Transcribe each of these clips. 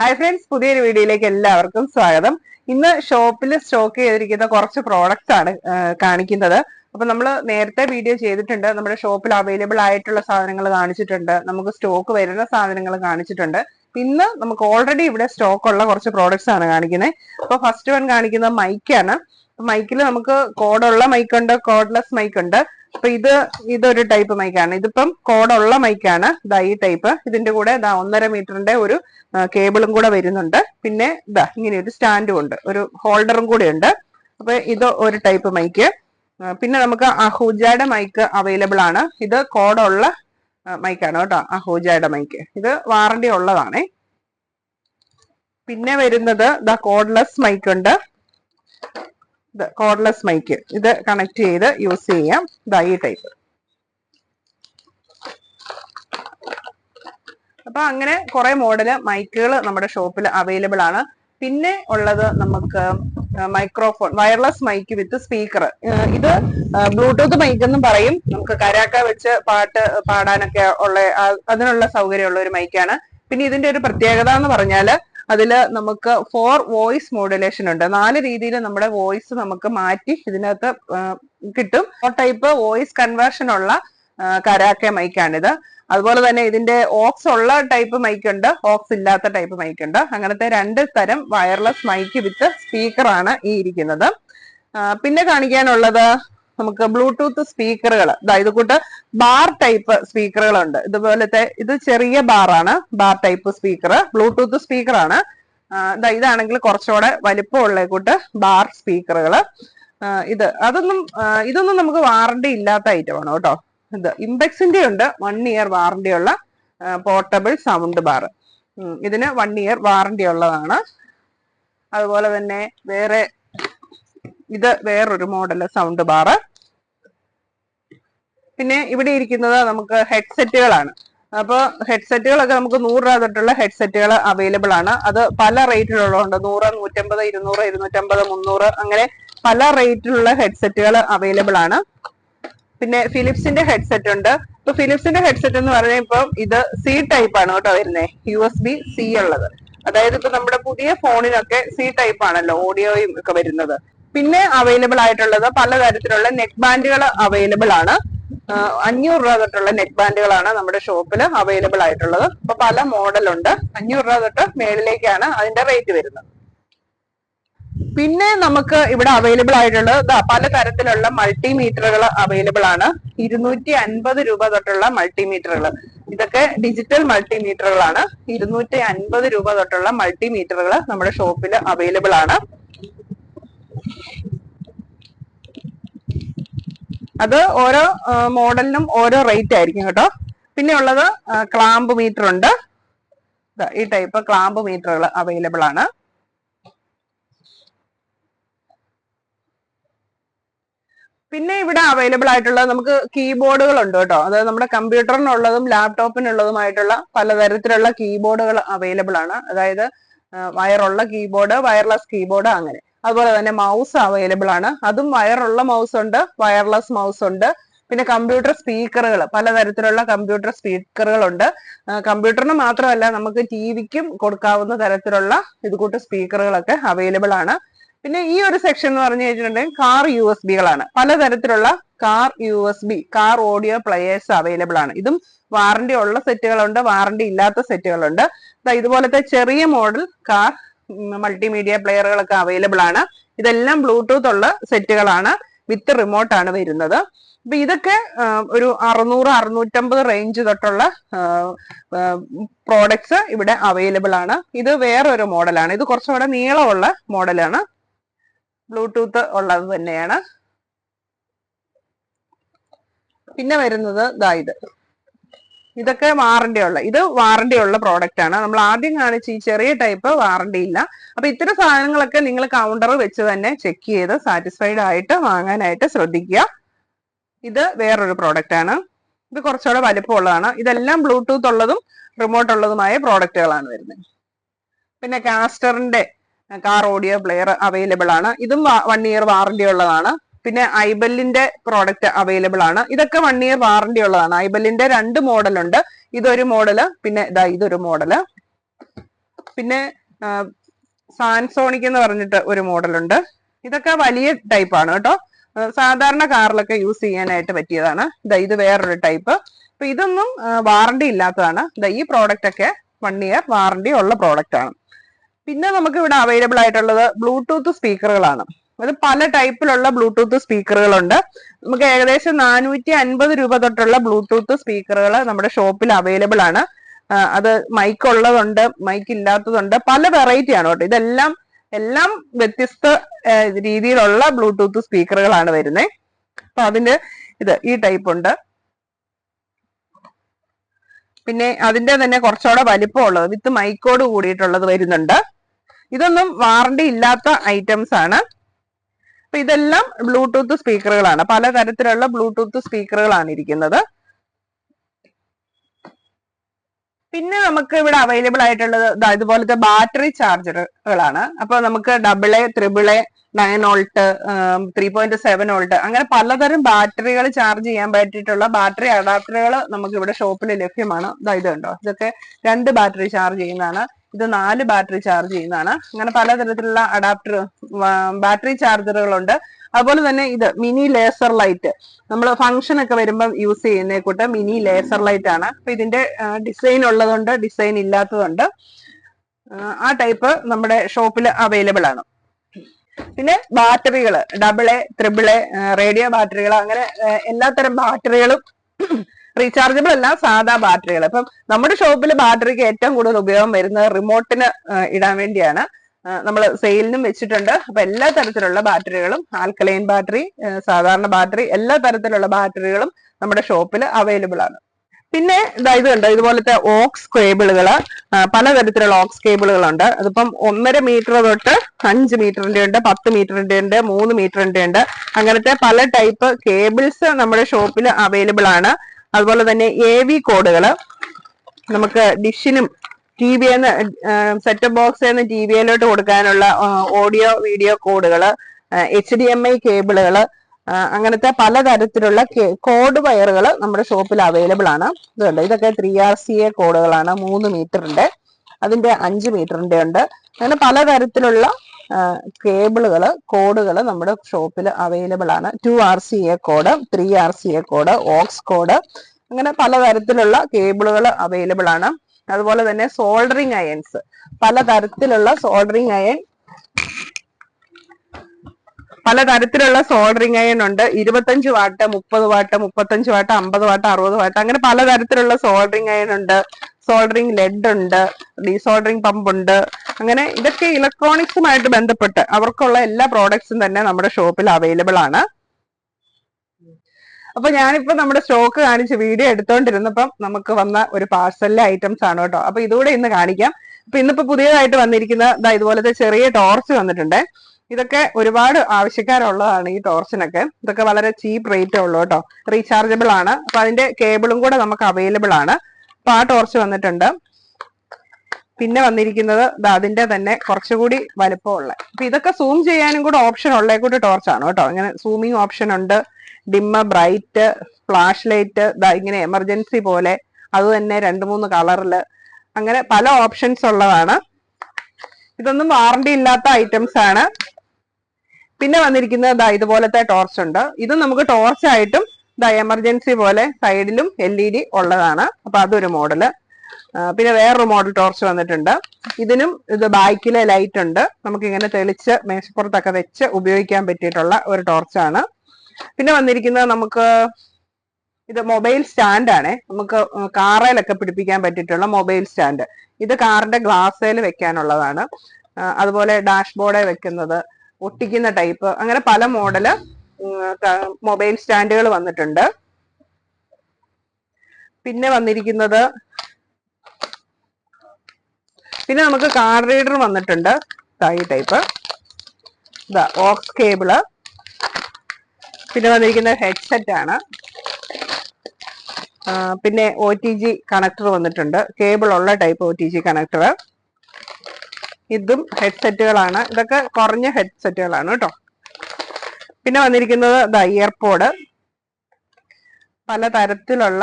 Hi friends പുതിയൊരു വീഡിയോയിലേക്ക് എല്ലാവർക്കും സ്വാഗതം. ഇന്ന് ഷോപ്പിൽ സ്റ്റോക്ക് ചെയ്തിരിക്കുന്ന കുറച്ച് പ്രോഡക്റ്റ്സ് ആണ് കാണിക്കുന്നത്. അപ്പൊ നമ്മൾ നേരത്തെ വീഡിയോ ചെയ്തിട്ടുണ്ട്. നമ്മുടെ ഷോപ്പിൽ അവൈലബിൾ ആയിട്ടുള്ള സാധനങ്ങൾ കാണിച്ചിട്ടുണ്ട്. നമുക്ക് സ്റ്റോക്ക് വരുന്ന സാധനങ്ങൾ കാണിച്ചിട്ടുണ്ട്. ഇന്ന് നമുക്ക് ഓൾറെഡി ഇവിടെ സ്റ്റോക്ക് ഉള്ള കുറച്ച് പ്രോഡക്ട്സ് ആണ് കാണിക്കുന്നത് അപ്പൊ ഫസ്റ്റ് വൺ കാണിക്കുന്നത് മൈക്കാണ് മൈക്കിൽ നമുക്ക് കോഡുള്ള മൈക്കുണ്ട് കോഡ്ലെസ് മൈക്ക് ഉണ്ട്. അപ്പൊ ഇത് ഇതൊരു ടൈപ്പ് മൈക്കാണ് ഇതിപ്പം കോഡുള്ള മൈക്കാണ് ഇതാ ഈ ടൈപ്പ് ഇതിന്റെ കൂടെ ഇതാ ഒന്നര മീറ്ററിന്റെ ഒരു കേബിളും കൂടെ വരുന്നുണ്ട്. പിന്നെ ഇതാ ഇങ്ങനെ ഒരു സ്റ്റാൻഡും ഉണ്ട്. ഒരു ഹോൾഡറും കൂടെ ഉണ്ട്. അപ്പൊ ഇത് ഒരു ടൈപ്പ് മൈക്ക് പിന്നെ നമുക്ക് അഹൂജയുടെ മൈക്ക് അവൈലബിൾ ആണ്. ഇത് കോഡുള്ള മൈക്കാണ് കേട്ടോ. അഹൂജയുടെ മൈക്ക് ഇത് വാറണ്ടി ഉള്ളതാണേ. പിന്നെ വരുന്നത് ദ കോഡ്ലെസ് മൈക്ക് ഉണ്ട്. ഇത് കോഡ്ലെസ് മൈക്ക് ഇത് കണക്ട് ചെയ്ത് യൂസ് ചെയ്യാം. ഇതാ ഈ ടൈപ്പ് അപ്പൊ അങ്ങനെ കുറെ മോഡൽ മൈക്കുകൾ നമ്മുടെ ഷോപ്പിൽ അവൈലബിൾ ആണ്. പിന്നെ ഉള്ളത് നമുക്ക് microphone wireless mic with speaker ഇത് ബ്ലൂടൂത്ത് മൈക്ക് എന്നും പറയും. നമുക്ക് കരാക്ക വെച്ച് പാട്ട് പാടാനൊക്കെ ഉള്ള അതിനുള്ള സൗകര്യമുള്ള ഒരു മൈക്കാണ് പിന്നെ ഇതിന്റെ ഒരു പ്രത്യേകത എന്ന് പറഞ്ഞാൽ അതിൽ നമുക്ക് ഫോർ വോയിസ് മോഡുലേഷൻ ഉണ്ട്. നാല് രീതിയിൽ നമ്മുടെ വോയിസ് നമുക്ക് മാറ്റി ഇതിനകത്ത് കിട്ടും. ഫോർ ടൈപ്പ് വോയിസ് കൺവേർഷൻ ഉള്ള കരാക്കെ മൈക്കാണിത് അതുപോലെ തന്നെ ഇതിന്റെ ഓക്സ് ഉള്ള ടൈപ്പ് മൈക്ക് ഉണ്ട്. ഓക്സ് ഇല്ലാത്ത ടൈപ്പ് മൈക്ക് ഉണ്ട്. അങ്ങനത്തെ രണ്ട് തരം വയർലെസ് മൈക്ക് വിത്ത് സ്പീക്കറാണ് ഈ ഇരിക്കുന്നത്. പിന്നെ കാണിക്കാനുള്ളത് നമുക്ക് ബ്ലൂടൂത്ത് സ്പീക്കറുകൾ. അതായത് കൂട്ട് ബാർ ടൈപ്പ് സ്പീക്കറുകളുണ്ട്. ഇതുപോലത്തെ ഇത് ചെറിയ ബാറാണ്. ബാർ ടൈപ്പ് സ്പീക്കർ ബ്ലൂടൂത്ത് സ്പീക്കറാണ്. ഇതാണെങ്കിൽ കുറച്ചുകൂടെ വലിപ്പമുള്ള കൂട്ട് ബാർ സ്പീക്കറുകൾ. ഇത് അതൊന്നും ഇതൊന്നും നമുക്ക് വാറണ്ടി ഇല്ലാത്ത ഐറ്റമാണ് കേട്ടോ. ഇത് ഇമ്പെക്സിന്റെ ഉണ്ട്. വൺ ഇയർ വാറണ്ടി ഉള്ള പോർട്ടബിൾ സൗണ്ട് ബാർ. ഇതിന് വൺ ഇയർ വാറണ്ടി ഉള്ളതാണ് അതുപോലെ തന്നെ വേറെ ഇത് വേറൊരു മോഡൽ സൗണ്ട് ബാർ പിന്നെ ഇവിടെ ഇരിക്കുന്നത് നമുക്ക് ഹെഡ്സെറ്റുകളാണ്. അപ്പോൾ ഹെഡ്സെറ്റുകളൊക്കെ നമുക്ക് നൂറ് രൂപ തൊട്ടുള്ള ഹെഡ്സെറ്റുകൾ അവൈലബിൾ ആണ്. അത് പല റേറ്റിലുള്ളതുണ്ട്. നൂറ് നൂറ്റമ്പത് ഇരുന്നൂറ് ഇരുന്നൂറ്റമ്പത് മുന്നൂറ് അങ്ങനെ പല റേറ്റിലുള്ള ഹെഡ്സെറ്റുകൾ അവൈലബിൾ ആണ്. പിന്നെ ഫിലിപ്സിന്റെ ഹെഡ്സെറ്റ് ഉണ്ട്. ഇപ്പൊ ഫിലിപ്സിന്റെ ഹെഡ്സെറ്റ് എന്ന് പറഞ്ഞാൽ ഇപ്പം ഇത് സി ടൈപ്പ് ആണ് കേട്ടോ വരുന്നത് യു എസ് ബി സി ഉള്ളത്. അതായത് ഇപ്പൊ നമ്മുടെ പുതിയ ഫോണിനൊക്കെ സി ടൈപ്പ് ആണല്ലോ ഓഡിയോയും ഒക്കെ വരുന്നത്. പിന്നെ അവൈലബിൾ ആയിട്ടുള്ളത് പലതരത്തിലുള്ള നെക്ക് ബാൻഡുകൾ അവൈലബിൾ ആണ്. അഞ്ഞൂറ് രൂപ തൊട്ടുള്ള നെക്ക് ബാൻഡുകളാണ് നമ്മുടെ ഷോപ്പിൽ അവൈലബിൾ ആയിട്ടുള്ളത്. അപ്പൊ പല മോഡലുണ്ട്. അഞ്ഞൂറ് രൂപ തൊട്ട് മേളിലേക്കാണ് അതിന്റെ റേറ്റ് വരുന്നത്. പിന്നെ നമുക്ക് ഇവിടെ അവൈലബിൾ ആയിട്ടുള്ളത് പലതരത്തിലുള്ള മൾട്ടിമീറ്ററുകൾ അവൈലബിൾ ആണ്. ഇരുന്നൂറ്റി അൻപത് രൂപ തൊട്ടുള്ള മൾട്ടിമീറ്ററുകൾ ഇതൊക്കെ ഡിജിറ്റൽ മൾട്ടിമീറ്ററുകളാണ് ഇരുന്നൂറ്റി അൻപത് രൂപ തൊട്ടുള്ള മൾട്ടിമീറ്ററുകൾ നമ്മുടെ ഷോപ്പിൽ അവൈലബിൾ ആണ്. അത് ഓരോ മോഡലിനും ഓരോ റേറ്റ് ആയിരിക്കും കേട്ടോ. പിന്നെ ഉള്ളത് ക്ലാമ്പ് മീറ്റർ ഉണ്ട്. ഈ ടൈപ്പ് ക്ലാമ്പ് മീറ്ററുകൾ അവൈലബിൾ ആണ്. പിന്നെ ഇവിടെ അവൈലബിൾ ആയിട്ടുള്ള നമുക്ക് കീബോർഡുകൾ ഉണ്ട് കേട്ടോ. അതായത് നമ്മുടെ കമ്പ്യൂട്ടറിനുള്ളതും ലാപ്ടോപ്പിനുള്ളതുമായിട്ടുള്ള പലതരത്തിലുള്ള കീബോർഡുകൾ അവൈലബിൾ ആണ്. അതായത് വയറുള്ള കീബോർഡ് വയർലെസ് കീബോർഡ് അങ്ങനെ. അതുപോലെ തന്നെ മൗസ് അവൈലബിൾ ആണ്. അതും വയറുള്ള മൗസ് ഉണ്ട് വയർലെസ് മൗസ് ഉണ്ട്. പിന്നെ കമ്പ്യൂട്ടർ സ്പീക്കറുകൾ പലതരത്തിലുള്ള കമ്പ്യൂട്ടർ സ്പീക്കറുകൾ ഉണ്ട്. കമ്പ്യൂട്ടറിന് മാത്രമല്ല നമുക്ക് ടി വിക്കും കൊടുക്കാവുന്ന തരത്തിലുള്ള ഇതുകൂട്ട് സ്പീക്കറുകളൊക്കെ അവൈലബിൾ ആണ്. പിന്നെ ഈ ഒരു സെക്ഷൻ എന്ന് പറഞ്ഞു കഴിഞ്ഞിട്ടുണ്ടെങ്കിൽ കാർ യു എസ് ബികളാണ് പലതരത്തിലുള്ള car U S B car audio players available ആണ്. ഇതും വാറണ്ടി ഉള്ള സെറ്റുകളുണ്ട് വാറണ്ടി ഇല്ലാത്ത സെറ്റുകളുണ്ട് ഇതുപോലത്തെ ചെറിയ മോഡൽ കാർ മൾട്ടിമീഡിയ പ്ലെയറുകളൊക്കെ അവൈലബിൾ ആണ്. ഇതെല്ലാം ബ്ലൂടൂത്ത് ഉള്ള സെറ്റുകളാണ് വിത്ത് റിമോട്ട് ആണ് വരുന്നത്. അപ്പൊ ഇതൊക്കെ ഒരു അറുന്നൂറ് അറുന്നൂറ്റമ്പത് റേഞ്ച് തൊട്ടുള്ള പ്രോഡക്ട്സ് ഇവിടെ അവൈലബിൾ ആണ്. ഇത് വേറൊരു മോഡലാണ് ഇത് കുറച്ചുകൂടെ നീളമുള്ള മോഡലാണ് ബ്ലൂടൂത്ത് ഉള്ളത് തന്നെയാണ്. പിന്നെ വരുന്നത് ദാ ഇത്. ഇതൊക്കെ വാറണ്ടി ഉള്ള ഇത് വാറണ്ടി ഉള്ള പ്രോഡക്റ്റ് ആണ്. നമ്മൾ ആദ്യം കാണിച്ച ഈ ചെറിയ ടൈപ്പ് വാറണ്ടി ഇല്ല. അപ്പൊ ഇത്തരം സാധനങ്ങളൊക്കെ നിങ്ങൾ കൗണ്ടർ വെച്ച് തന്നെ ചെക്ക് ചെയ്ത് സാറ്റിസ്ഫൈഡ് ആയിട്ട് വാങ്ങാനായിട്ട് ശ്രദ്ധിക്കുക. ഇത് വേറൊരു പ്രോഡക്റ്റ് ആണ്. ഇത് കുറച്ചുകൂടെ വലിപ്പമുള്ളതാണ്. ഇതെല്ലാം ബ്ലൂടൂത്ത് ഉള്ളതും റിമോട്ട് ഉള്ളതുമായ പ്രോഡക്റ്റുകളാണ് വരുന്നത്. പിന്നെ കാസ്റ്ററിന്റെ കാർ ഓഡിയോ പ്ലെയർ അവൈലബിൾ ആണ്. ഇതും വൺ ഇയർ വാറണ്ടി ഉള്ളതാണ്. പിന്നെ ഐബല്ലിന്റെ പ്രോഡക്റ്റ് അവൈലബിൾ ആണ്. ഇതൊക്കെ വൺ ഇയർ വാറന്റി ഉള്ളതാണ്. ഐബല്ലിന്റെ രണ്ട് മോഡൽ ഉണ്ട്. ഇതൊരു മോഡൽ പിന്നെ ഇതാ ഇതൊരു മോഡൽ പിന്നെ സാൻസോണിക് എന്ന് പറഞ്ഞിട്ട് ഒരു മോഡലുണ്ട് ഇതൊക്കെ വലിയ ടൈപ്പ് ആണ് കേട്ടോ. സാധാരണ കാറിലൊക്കെ യൂസ് ചെയ്യാനായിട്ട് പറ്റിയതാണ്. ഇതാ ഇത് വേറൊരു ടൈപ്പ് അപ്പൊ ഇതൊന്നും വാറണ്ടി ഇല്ലാത്തതാണ്. ഇതാ ഈ പ്രോഡക്റ്റ് ഒക്കെ വൺ ഇയർ വാറണ്ടി ഉള്ള പ്രോഡക്റ്റ് ആണ്. പിന്നെ നമുക്ക് ഇവിടെ അവൈലബിൾ ആയിട്ടുള്ളത് ബ്ലൂടൂത്ത് സ്പീക്കറുകളാണ് അത് പല ടൈപ്പിലുള്ള ബ്ലൂടൂത്ത് സ്പീക്കറുകളുണ്ട്. നമുക്ക് ഏകദേശം നാനൂറ്റി അൻപത് രൂപ തൊട്ടുള്ള ബ്ലൂടൂത്ത് സ്പീക്കറുകൾ നമ്മുടെ ഷോപ്പിൽ അവൈലബിൾ ആണ്. അത് മൈക്ക് ഉള്ളതുണ്ട് മൈക്ക് ഇല്ലാത്തതുണ്ട്. പല വെറൈറ്റി ആണ് കേട്ടോ. ഇതെല്ലാം എല്ലാം വ്യത്യസ്ത രീതിയിലുള്ള ബ്ലൂടൂത്ത് സ്പീക്കറുകളാണ് വരുന്നത് അപ്പൊ അതിന്റെ ഇത് ഈ ടൈപ്പ് ഉണ്ട്. പിന്നെ അതിന്റെ തന്നെ കുറച്ചുകൂടെ വലിപ്പമുള്ളത് വിത്ത് മൈക്കോട് കൂടിയിട്ടുള്ളത് വരുന്നുണ്ട്. ഇതൊന്നും വാറണ്ടി ഇല്ലാത്ത ഐറ്റംസ് ആണ്. അപ്പൊ ഇതെല്ലാം ബ്ലൂടൂത്ത് സ്പീക്കറുകളാണ് പലതരത്തിലുള്ള ബ്ലൂടൂത്ത് സ്പീക്കറുകളാണ് ഇരിക്കുന്നത്. പിന്നെ നമുക്ക് ഇവിടെ അവൈലബിൾ ആയിട്ടുള്ളത് ഇതുപോലത്തെ ബാറ്ററി ചാർജറുകളാണ് അപ്പൊ നമുക്ക് double A triple A nine volt three point seven volt അങ്ങനെ പലതരം ബാറ്ററികൾ ചാർജ് ചെയ്യാൻ പറ്റിയിട്ടുള്ള ബാറ്ററി അഡാപ്റ്ററുകൾ നമുക്ക് ഇവിടെ ഷോപ്പിൽ ലഭ്യമാണ്. ഇതായത് ഇത് കണ്ടോ? ഇതൊക്കെ രണ്ട് ബാറ്ററി ചാർജ് ചെയ്യുന്നതാണ്. ഇത് നാല് ബാറ്ററി ചാർജ് ചെയ്യുന്നതാണ്. അങ്ങനെ പലതരത്തിലുള്ള അഡാപ്റ്റർ ബാറ്ററി ചാർജറുകളുണ്ട്. അതുപോലെ തന്നെ ഇത് മിനി ലേസർ ലൈറ്റ്. നമ്മൾ ഫംഗ്ഷൻ ഒക്കെ വരുമ്പോൾ യൂസ് ചെയ്യുന്ന കൂട്ട് മിനി ലേസർ ലൈറ്റ് ആണ്. അപ്പൊ ഇതിന്റെ ഡിസൈൻ ഉള്ളതുണ്ട് ഡിസൈൻ ഇല്ലാത്തതുണ്ട്. ആ, ടൈപ്പ് നമ്മുടെ ഷോപ്പിൽ അവൈലബിൾ ആണ്. പിന്നെ ബാറ്ററികൾ double A triple A radio ബാറ്ററികൾ അങ്ങനെ എല്ലാത്തരം ബാറ്ററികളും റീചാർജബിൾ അല്ല സാധാ ബാറ്ററികൾ അപ്പം നമ്മുടെ ഷോപ്പിൽ ബാറ്ററിക്ക് ഏറ്റവും കൂടുതൽ ഉപയോഗം വരുന്നത് റിമോട്ടിന് ഇടാൻ വേണ്ടിയാണ്. നമ്മൾ സെയിലിനും വെച്ചിട്ടുണ്ട്. അപ്പൊ എല്ലാ തരത്തിലുള്ള ബാറ്ററികളും ആൽക്കലൈൻ ബാറ്ററി സാധാരണ ബാറ്ററി എല്ലാ തരത്തിലുള്ള ബാറ്ററികളും നമ്മുടെ ഷോപ്പിൽ അവൈലബിൾ ആണ്. പിന്നെ ഇതാ കണ്ടോ? ഇതുപോലത്തെ ഓക്സ് കേബിളുകൾ പലതരത്തിലുള്ള ഓക്സ് കേബിളുകളുണ്ട്. അതിപ്പം ഒന്നര മീറ്റർ തൊട്ട് അഞ്ച് മീറ്ററിന്റെ ഉണ്ട് പത്ത് മീറ്ററിന്റെ ഉണ്ട് മൂന്ന് മീറ്ററിന്റെ ഉണ്ട്. അങ്ങനത്തെ പല ടൈപ്പ് കേബിൾസ് നമ്മുടെ ഷോപ്പിൽ അവൈലബിൾ ആണ്. അതുപോലെ തന്നെ എ വി കോഡുകൾ നമുക്ക് ഡിഷിനും ടി വി എന്ന് സെറ്റ് ബോക്സ് ടി വിയിലോട്ട് കൊടുക്കാനുള്ള ഓഡിയോ വീഡിയോ കോഡുകൾ എച്ച് ഡി എം ഐ കേബിളുകൾ അങ്ങനത്തെ പലതരത്തിലുള്ള കോഡ് വയറുകൾ നമ്മുടെ ഷോപ്പിൽ അവൈലബിൾ ആണ്. ഇതുണ്ട്. ഇതൊക്കെ ത്രീ ആർ സി എ കോഡുകളാണ്. മൂന്ന് മീറ്ററിന്റെ അതിന്റെ അഞ്ച് മീറ്ററിന്റെ ഉണ്ട്. അങ്ങനെ പലതരത്തിലുള്ള കേബിളുകൾ കോഡുകൾ നമ്മുടെ ഷോപ്പിൽ അവൈലബിൾ ആണ്. Two R C A cord three R C A cord aux cord അങ്ങനെ പലതരത്തിലുള്ള കേബിളുകൾ അവൈലബിൾ ആണ്. അതുപോലെ തന്നെ സോൾഡറിങ് അയൺസ് പലതരത്തിലുള്ള സോൾഡറിങ് അയൺ പലതരത്തിലുള്ള സോൾഡറിങ് അയൺ ഉണ്ട്. ഇരുപത്തഞ്ച് വാട്ട് മുപ്പത് വാട്ട് മുപ്പത്തഞ്ച് വാട്ട് അമ്പത് വാട്ട് അറുപത് വാട്ട് അങ്ങനെ പലതരത്തിലുള്ള സോൾഡറിങ് അയൺ ഉണ്ട്. സോൾഡറിങ് ലെഡ് ഉണ്ട് ഡീസോൾഡറിങ് പമ്പ് ഉണ്ട്. അങ്ങനെ ഇതൊക്കെ ഇലക്ട്രോണിക്സുമായിട്ട് ബന്ധപ്പെട്ട് അവർക്കുള്ള എല്ലാ പ്രോഡക്ട്സും തന്നെ നമ്മുടെ ഷോപ്പിൽ അവൈലബിൾ ആണ്. അപ്പൊ ഞാനിപ്പോ നമ്മുടെ സ്റ്റോക്ക് കാണിച്ച് വീഡിയോ എടുത്തോണ്ടിരുന്നപ്പം നമുക്ക് വന്ന ഒരു പാർസലിലെ ഐറ്റംസ് ആണ് കേട്ടോ. അപ്പൊ ഇതുകൂടെ ഇന്ന് കാണിക്കാം. അപ്പൊ ഇന്നിപ്പോ പുതിയതായിട്ട് വന്നിരിക്കുന്ന ഇതാ ഇതുപോലത്തെ ചെറിയ ടോർച്ച് വന്നിട്ടുണ്ട്. ഇതൊക്കെ ഒരുപാട് ആവശ്യക്കാരുള്ളതാണ് ഈ ടോർച്ചിനൊക്കെ ഇതൊക്കെ വളരെ ചീപ്പ് റേറ്റ് ഉള്ളൂ കേട്ടോ. റീചാർജബിൾ ആണ്. അപ്പൊ അതിന്റെ കേബിളും കൂടെ നമുക്ക് അവൈലബിൾ ആണ്. അപ്പൊ ആ ടോർച്ച് വന്നിട്ടുണ്ട്. പിന്നെ വന്നിരിക്കുന്നത് അതിന്റെ തന്നെ കുറച്ചുകൂടി വലുപ്പമുള്ള. അപ്പൊ ഇതൊക്കെ സൂം ചെയ്യാനും കൂടെ ഓപ്ഷൻ ഉള്ള കൂടി ടോർച്ചാണ് കേട്ടോ. ഇങ്ങനെ സൂമിങ് ഓപ്ഷൻ ഉണ്ട്. ഡിമ്മ ബ്രൈറ്റ് ഫ്ലാഷ് ലൈറ്റ് ഇങ്ങനെ എമർജൻസി പോലെ അത് തന്നെ രണ്ട് മൂന്ന് കളറിൽ. അങ്ങനെ പല ഓപ്ഷൻസ് ഉള്ളതാണ്. ഇതൊന്നും വാറണ്ടി ഇല്ലാത്ത ഐറ്റംസ് ആണ്. പിന്നെ വന്നിരിക്കുന്നത് ഇതുപോലത്തെ ടോർച്ച് ഉണ്ട്. ഇത് നമുക്ക് ടോർച്ച് ആയിട്ടും ഇതാ എമർജൻസി പോലെ സൈഡിലും എൽ ഇ ഡി ഉള്ളതാണ്. അപ്പൊ അതൊരു മോഡൽ പിന്നെ വേറൊരു മോഡൽ ടോർച്ച് വന്നിട്ടുണ്ട്. ഇതിനും ഇത് ബാക്കിലെ ലൈറ്റ് ഉണ്ട്. നമുക്ക് ഇങ്ങനെ തെളിച്ച് മേശപ്പുറത്തൊക്കെ വെച്ച് ഉപയോഗിക്കാൻ പറ്റിയിട്ടുള്ള ഒരു ടോർച്ചാണ് പിന്നെ വന്നിരിക്കുന്നത് നമുക്ക് ഇത് മൊബൈൽ സ്റ്റാൻഡാണ് നമുക്ക് കാറയിലൊക്കെ പിടിപ്പിക്കാൻ പറ്റിയിട്ടുള്ള മൊബൈൽ സ്റ്റാൻഡ് ഇത് കാറിന്റെ ഗ്ലാസ്സിൽ വെക്കാനുള്ളതാണ്. അതുപോലെ ഡാഷ് ഡാഷ്ബോർഡിൽ വെക്കുന്നത് ഒട്ടിക്കുന്ന ടൈപ്പ് അങ്ങനെ പല മോഡൽ മൊബൈൽ സ്റ്റാൻഡുകൾ വന്നിട്ടുണ്ട്. പിന്നെ വന്നിരിക്കുന്നത് പിന്നെ നമുക്ക് കാർ റീഡർ വന്നിട്ടുണ്ട്. ഈ ടൈപ്പ് ഇതാ ഓക്സ് കേബിൾ പിന്നെ വന്നിരിക്കുന്ന ഹെഡ്സെറ്റ് ആണ്. പിന്നെ ഒ ടി ജി കണക്ടർ വന്നിട്ടുണ്ട്. കേബിൾ ഉള്ള type O T G connector ഇതും ഹെഡ്സെറ്റുകളാണ് ഇതൊക്കെ കുറഞ്ഞ ഹെഡ്സെറ്റുകളാണ് കേട്ടോ. പിന്നെ വന്നിരിക്കുന്നത് ദ ഇയർപോഡ് പല തരത്തിലുള്ള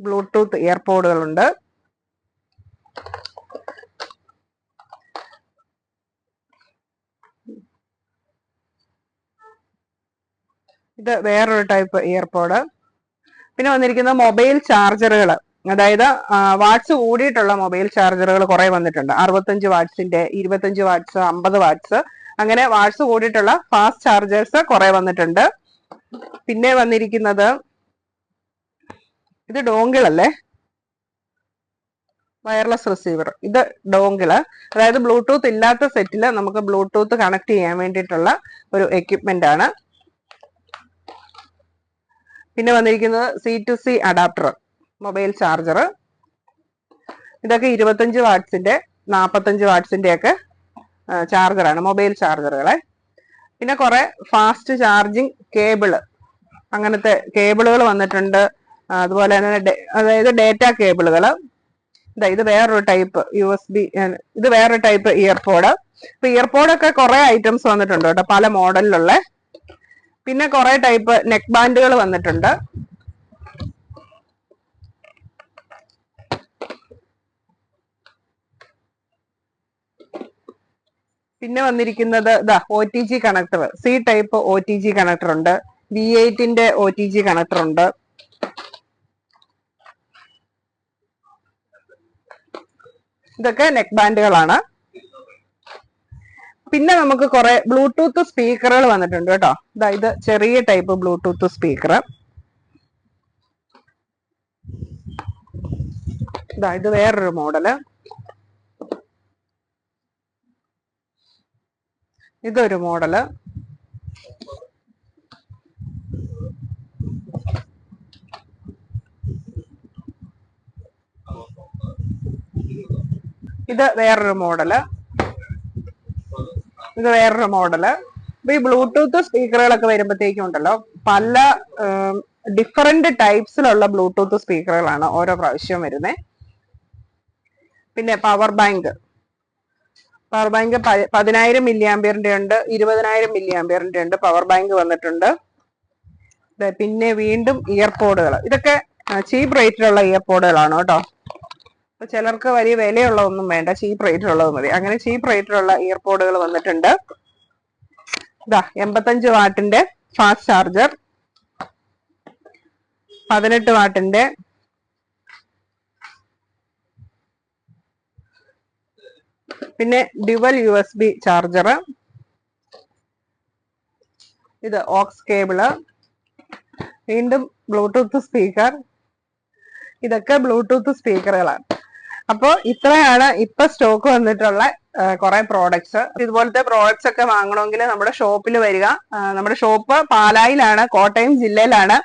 ബ്ലൂടൂത്ത് ഇയർപോഡുകളുണ്ട് ഇത് വേറൊരു ടൈപ്പ് ഇയർപോഡ് പിന്നെ വന്നിരിക്കുന്ന മൊബൈൽ ചാർജറുകൾ അതായത് വാട്ട്സ് കൂടിയിട്ടുള്ള മൊബൈൽ ചാർജറുകൾ കുറെ വന്നിട്ടുണ്ട്. അറുപത്തഞ്ച് വാട്ട്സിന്റെ ഇരുപത്തഞ്ച് വാട്ട്സ് അമ്പത് വാട്ട്സ് അങ്ങനെ വാട്ട്സ് കൂടിയിട്ടുള്ള ഫാസ്റ്റ് ചാർജേഴ്സ് കുറെ വന്നിട്ടുണ്ട്. പിന്നെ വന്നിരിക്കുന്നത് ഇത് ഡോങ്കിൾ അല്ലേ? വയർലെസ് റിസീവർ ഇത് ഡോങ്കിൾ അതായത് ബ്ലൂടൂത്ത് ഇല്ലാത്ത സെറ്റിൽ നമുക്ക് ബ്ലൂടൂത്ത് കണക്ട് ചെയ്യാൻ വേണ്ടിയിട്ടുള്ള ഒരു എക്യുപ്മെന്റ് ആണ്. പിന്നെ വന്നിരിക്കുന്നത് C to C adapter mobile charger. ഇതൊക്കെ ഇരുപത്തഞ്ച് വാട്ട്സിന്റെ നാൽപ്പത്തഞ്ച് വാട്ട്സിന്റെ ഒക്കെ ചാർജറാണ് മൊബൈൽ ചാർജറുകളെ. പിന്നെ കുറെ ഫാസ്റ്റ് ചാർജിങ് കേബിൾ. അങ്ങനത്തെ കേബിളുകൾ വന്നിട്ടുണ്ട്. അതുപോലെ തന്നെ അതായത് ഡേറ്റ കേബിളുകൾ ഇതാ ഇത് വേറൊരു ടൈപ്പ് യു എസ് ബി ഇത് വേറൊരു ടൈപ്പ് ഇയർപോഡ് ഇപ്പൊ ഇയർപോഡൊക്കെ കുറെ ഐറ്റംസ് വന്നിട്ടുണ്ട് കേട്ടോ പല മോഡലിലുള്ള പിന്നെ കുറെ ടൈപ്പ് നെക്ക് ബാൻഡുകൾ വന്നിട്ടുണ്ട്. പിന്നെ വന്നിരിക്കുന്നത് ഇതാ O T G connector C type O T G connector ഉണ്ട്. വി എയ്റ്റിന്റെ ഒ ടി ജി കണക്ടർ ഉണ്ട്. ഇതൊക്കെ നെക്ക് ബാൻഡുകളാണ് പിന്നെ നമുക്ക് കുറെ ബ്ലൂടൂത്ത് സ്പീക്കറുകൾ വന്നിട്ടുണ്ട് കേട്ടോ. ഇത് ചെറിയ ടൈപ്പ് ബ്ലൂടൂത്ത് സ്പീക്കർ ഇത് വേറൊരു മോഡൽ ഇതൊരു മോഡൽ ഇത് വേറൊരു മോഡൽ ഇത് വേറൊരു മോഡൽ. അപ്പൊ ഈ ബ്ലൂടൂത്ത് സ്പീക്കറുകളൊക്കെ വരുമ്പോഴത്തേക്കും ഉണ്ടല്ലോ പല ഡിഫറെന്റ് ടൈപ്സിലുള്ള ബ്ലൂടൂത്ത് സ്പീക്കറുകളാണ് ഓരോ പ്രാവശ്യവും വരുന്നത് പിന്നെ പവർ ബാങ്ക് പവർ ബാങ്ക് പതിനായിരം മില്ലി ആംബിയറിന്റെ ഉണ്ട് ഇരുപതിനായിരം മില്ലി ആംബിയറിന്റെ ഉണ്ട് പവർ ബാങ്ക് വന്നിട്ടുണ്ട്. പിന്നെ വീണ്ടും ഇയർപോഡുകൾ ഇതൊക്കെ ചീപ്പ് റേറ്റിലുള്ള ഇയർപോഡുകളാണ് കേട്ടോ. അപ്പൊ ചിലർക്ക് വലിയ വിലയുള്ളതൊന്നും വേണ്ട ചീപ്പ് റേറ്റിലുള്ളത് മതി. അങ്ങനെ ചീപ്പ് റേറ്റിലുള്ള ഇയർപോഡുകൾ വന്നിട്ടുണ്ട്. ഇതാ എൺപത്തഞ്ച് വാട്ടിന്റെ ഫാസ്റ്റ് ചാർജർ പതിനെട്ട് വാട്ടിന്റെ പിന്നെ dual U S B charger ഇത് ഓക്സ് കേബിൾ വീണ്ടും ബ്ലൂടൂത്ത് സ്പീക്കർ ഇതൊക്കെ ബ്ലൂടൂത്ത് സ്പീക്കറുകളാണ് അപ്പോൾ ഇത്രയാണ് ഇപ്പൊ സ്റ്റോക്ക് വന്നിട്ടുള്ള കുറെ പ്രോഡക്ട്സ് ഇതുപോലത്തെ പ്രോഡക്ട്സ് ഒക്കെ വാങ്ങണമെങ്കിൽ നമ്മുടെ ഷോപ്പിൽ വരിക. നമ്മുടെ ഷോപ്പ് പാലായിലാണ് കോട്ടയം ജില്ലയിലാണ്.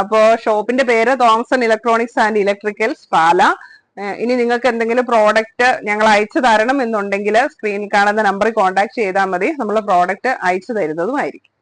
അപ്പോ ഷോപ്പിന്റെ പേര് Thomson electronics and electricals Pala. ഇനി നിങ്ങൾക്ക് എന്തെങ്കിലും പ്രോഡക്റ്റ് ഞങ്ങൾ അയച്ചു തരണം എന്നുണ്ടെങ്കിൽ സ്ക്രീനിൽ കാണുന്ന നമ്പറിൽ കോൺടാക്ട് ചെയ്താൽ മതി. നമ്മൾ പ്രോഡക്റ്റ് അയച്ചു തരുന്നതുമായിരിക്കും.